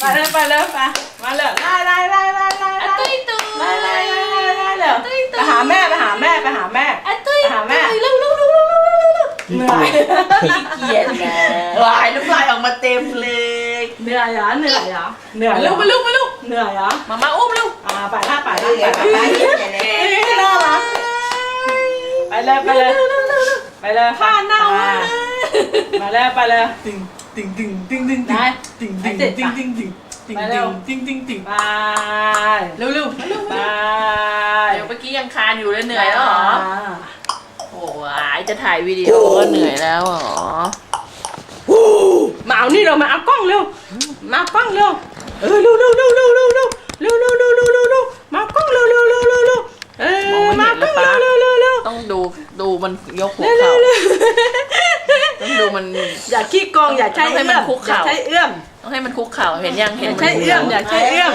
ไปเลยไปเลยไปมาเลยไล่ไล่ไล่ไล่ไล่ไล่ตุ้ยตุ้ยไล่ไล่ไล่ไล่ไล่เลยตุ้ยตุ้ไปหาแม่ไปหาแม่ไปหาแม่อะตุ้ยไปหาแม่ตุ้ยเร็วเร็วเร็วเร็วเร็วเหนื่อยขี้เกียจนะวายน้ำลายออกมาเต็มเลยเหนื่อยเหรอเหนื่อยเหรอเหนื่อยลูอกมาลูกมาลูกเหนื่อยเหรอมามาอุ้มลูกอ่าไปหน้าไปไปหน้าไปยไปไปเลยไม่น่าไปเลยไปเลยไปเลยผ้าเน่ามามาเลยไปเลยติงติงติงติงติงได้ ติงติงติงติงติงติงไปเร็ติวงติงติงติงไปเร็วเร็วมาลูกไปเดี๋ยวเมื่อกี้ยังคานอยู่เลยเหนื่อยแล้วเหรอโอ้ยจะถ่ายวิดีโอก็เหนื่อยแล้วเหรอมาเอานี่เรามาเอากล้องเร็วมาเอากล้องเร็วเออเร็วเร็วเร็วเร็วเร็วเร็วเร็วเร็วเร็วเร็วเร็วเร็วมาเอากล้องเร็วเร็วเร็วเร็วเร็วเออมาเอากล้องเร็วเร็วเร็วเร็วต้องดูดูมันยกหัวเร็วเร็วเข่าเร็วต้องดู มัน อย่าขี้กองอย่าใช้เอื้อมอให้มันคุกข่า ย่าใช้เอื้อมต้องให้มันคุกเข่าเห็นยังเห็นใช้เอื้อมอย่าใช้เอื้อม